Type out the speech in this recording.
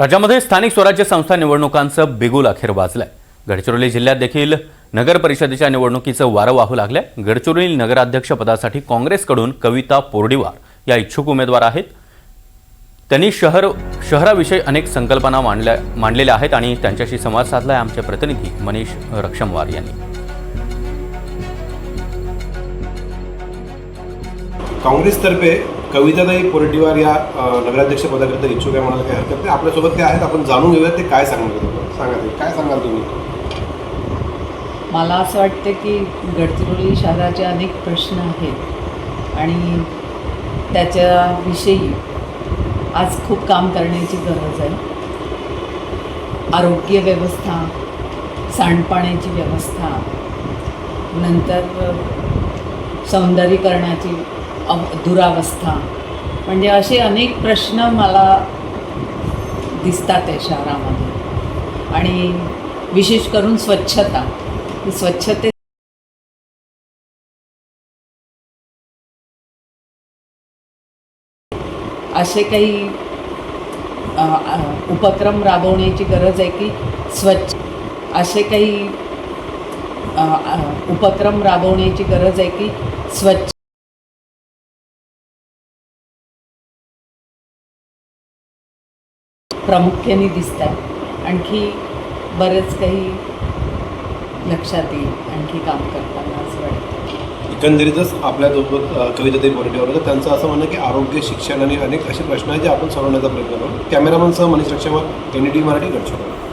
राज्यामध्ये स्थानिक स्वराज्य संस्था निवडणुकांचं बिगुल अखेर वाजलंय. गडचिरोली जिल्ह्यात देखील नगर परिषदेच्या निवडणुकीचं वारं वाहू लागलंय. गडचिरोली नगराध्यक्ष पदासाठी काँग्रेसकडून कविता पोर्डीवार या इच्छुक उमेदवार आहेत. त्यांनी शहर शहराविषयी अनेक संकल्पना मांडल्या मांडलेल्या आहेत आणि त्यांच्याशी संवाद साधलाय आमचे प्रतिनिधी मनीष रक्षमवार यांनी. काँग्रेसतर्फे कविताताई पोरटीवार या अ, नगराध्यक्ष पदाकरिता इच्छुक आहे म्हणायला काय हरकत नाही. आपल्यासोबत ते आहेत. आपण जाणून घेऊया ते काय सांगणार आहेत. सांगा ते. काय सांगाल तुम्ही? मला असं वाटतं की गडचिरोली शहराचे अनेक प्रश्न आहेत. आणि त्याच्याविषयी आज खूप काम करण्याची गरज आहे. आरोग्य व्यवस्था सांडपाण्याची व्यवस्था नंतर सौंदर्यीकरणाची दुरावस्था. म्हणजे असे अनेक प्रश्न मला दिसतात आहे शहरामध्ये. आणि विशेष करून स्वच्छता. स्वच्छते असे काही उपक्रम राबवण्याची गरज आहे की स्वच्छ असे काही उपक्रम राबवण्याची गरज आहे की स्वच्छ प्रामुख्याने दिसत आहे आणखी बरेच काही लक्षात येईल आणखी काम करताना असं वाटतं. एकंदरीतच आपल्यासोबत अ, कविताताई पोरटीवार होतं त्यांचं असं म्हणणं की आरोग्य शिक्षण आणि अनेक असे प्रश्न आहेत जे आपण सोडवण्याचा प्रयत्न करू. कॅमेरामनसह मनीष रक्षमा एन डी मराठी गडचिरोली.